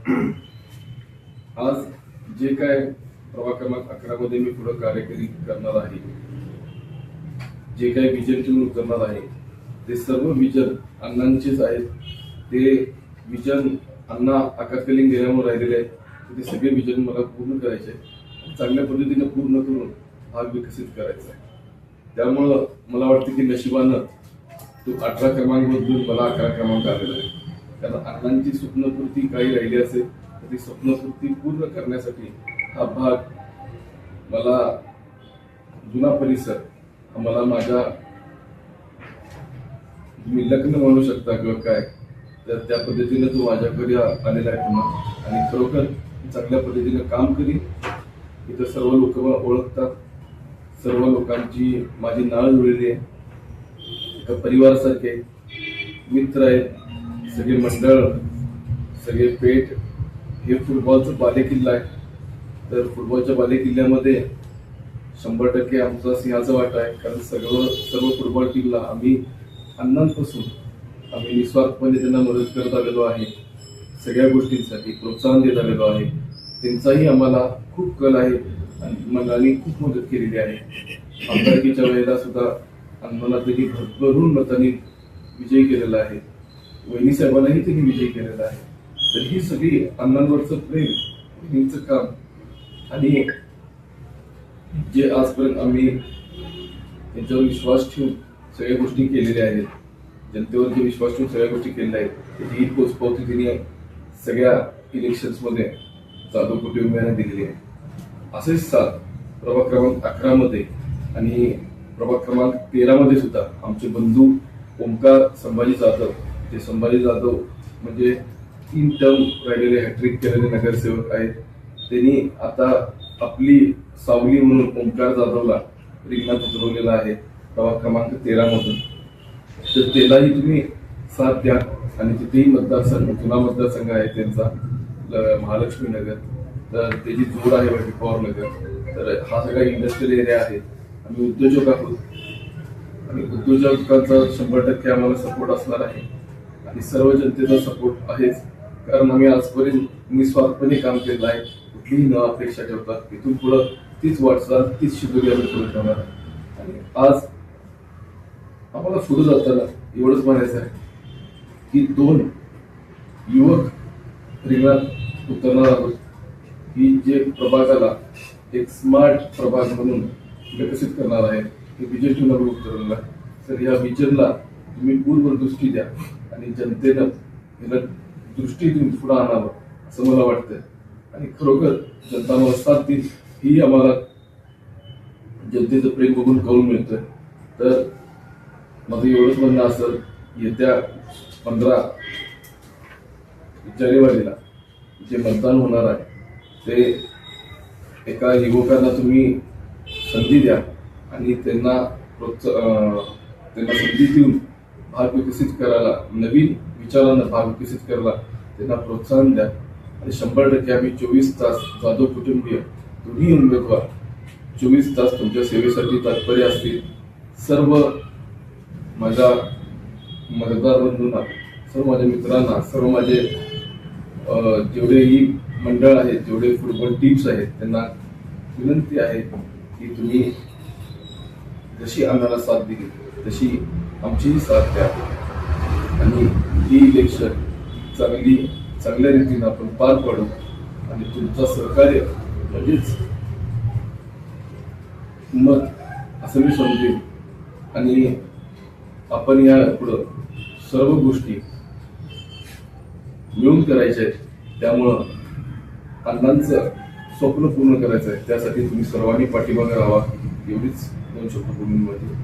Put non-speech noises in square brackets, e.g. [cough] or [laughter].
[clears throat] आज जे काय प्रभाग क्रमांक अकरा मध्ये मी पुढे कार्यकरी करणार आहे जे काही विजन ठेवून करणार आहे ते सर्व विजन अण्णांचेच आहेत. ते विजन अण्णा आकाशकलिंग गेल्यामुळे राहिलेले आहेत. ते सगळे विजन मला पूर्ण करायचे चांगल्या पद्धतीने पूर्ण करून भाग विकसित करायचा आहे. त्यामुळं मला वाटतं की नशिबानं तो अठरा क्रमांक बदलून मला अकरा क्रमांक आलेला आहे कारण अण्णांची स्वप्नपूर्ती काही राहिली असेल तर ती स्वप्नपूर्ती पूर्ण करण्यासाठी हा भाग मला जुना परिसर हा मला माझ्या तुम्ही लग्न म्हणू शकता किंवा काय तर त्या पद्धतीने तो माझ्याकडे आलेला आहे पुन्हा. आणि खरोखर चांगल्या पद्धतीने काम करीन. इथं सर्व लोक ओळखतात. सर्व लोकांची माझी नाळ जुळलेली आहे. एका परिवारासारखे मित्र आहेत. सगळे मंडळ सगळे पेठ हे फुटबॉलचं बालेकिल्ला आहे. तर फुटबॉलच्या बालेकिल्ल्यामध्ये शंभर टक्के आमचा सिंहाचा वाटा आहे. कारण सगळं सर्व फुटबॉल टीमला आम्ही अण्णांपासून आम्ही निस्वार्थपणे त्यांना मदत करत आलेलो आहे. सगळ्या गोष्टींसाठी प्रोत्साहन देत आलेलो आहे. त्यांचाही आम्हाला खूप कल आहे आणि मंडळांनी खूप मदत केलेली आहे. आमदारकीच्या वेळेला सुद्धा अण्णाला त्यांनी भरभरून मतांनी विजयी केलेला आहे. वहिनी साहेबांनाही त्यांनी विजय केलेला आहे. तर ही सगळी अण्णांवरचं प्रेम वहिनीचं काम आणि जे आजपर्यंत आम्ही त्यांच्यावर विश्वास ठेवून सगळ्या गोष्टी केलेल्या आहेत जनतेवरती विश्वास ठेवून सगळ्या गोष्टी केलेल्या आहेत त्याची ही पोचपावती त्यांनी सगळ्या इलेक्शन्समध्ये जाधव कुटुंबियांना दिलेली आहे. असेच साथ प्रभाग क्रमांक अकरामध्ये आणि प्रभाग क्रमांक तेरामध्ये सुद्धा आमचे बंधू ओंकार संभाजी जाधव ते संभाजी जाधव म्हणजे तीन टर्म राहिलेले हॅट्रिक केलेले नगरसेवक आहेत. त्यांनी आता आपली सावली म्हणून ओंकार जाधवला रिंगणात उतरवलेला आहे. प्रभाग क्रमांक तेरामधून तर त्यालाही तुम्ही साथ द्या. आणि तिथेही मतदारसंघ जुना मतदारसंघ आहे त्यांचा महालक्ष्मी नगर. तर त्याची जोड आहे वैभव पवार नगर. तर हा सगळा इंडस्ट्रियल एरिया आहे. आम्ही उद्योजक आहोत. आणि उद्योजकांचा शंभर टक्के आम्हाला सपोर्ट असणार आहे. आणि सर्व जनतेचा सपोर्ट आहेच. कारण आम्ही आजपर्यंत निस्वार्थपणे काम केलं आहे. कुठलीही न अपेक्षा ठेवता इथून पुढं तीच वाटचाल तीच शिकवली आम्ही पुढे ठेवणार आहे आणि आज आम्हाला पुढे जाताना एवढंच म्हणायचं आहे की दोन युवक रिंगणात उतरणार आहोत. की जे प्रभागाला एक स्मार्ट प्रभाग म्हणून विकसित करणार आहे. हे विजय ठेवणार उतरलेलं आहे तर या विजनला तुम्ही पूर्ण दृष्टी द्या. आणि जनतेनं याला दृष्टी देऊन पुढे आणावं असं मला वाटतं आणि खरोखर जनता मला साथ देईल ही आम्हाला जनतेचं प्रेम बघून कळून मिळतं तर माझं एवढंच म्हणणं असं येत्या पंधरा जानेवारीला जे मतदान होणार आहे ते एका युवकांना तुम्ही संधी द्या आणि त्यांना प्रोत्सा त्यांना संधी देऊन भाग विकसित करायला नवीन विचारांना भाग विकसित करायला त्यांना प्रोत्साहन द्या. आणि शंभर टक्के आम्ही चोवीस तास जाधव कुटुंबीय दोन्ही उमेदवार चोवीस तास तुमच्या सेवेसाठी तात्पर्य असतील. सर्व माझ्या मतदार बंधूंना सर्व माझ्या मित्रांना सर्व माझे जेवढेही मंडळ आहेत जेवढे फुटबॉल टीम्स आहेत त्यांना विनंती आहे की तुम्ही जशी आम्हाला साथ दिली तशी आमचीही साथ द्या आणि ही इलेक्शन चांगली चांगल्या रीतीने आपण पार पाडू आणि तुमचं सहकार्य म्हणजेच मत असं मी समजेन. आणि आपण या पुढं सर्व गोष्टी मिळून करायच्या आहेत. त्यामुळं अण्णांचं स्वप्न पूर्ण करायचं आहे. त्यासाठी तुम्ही सर्वांनी पाठिंबा करावा. एवढीच दोन शब्द बोलून माझी.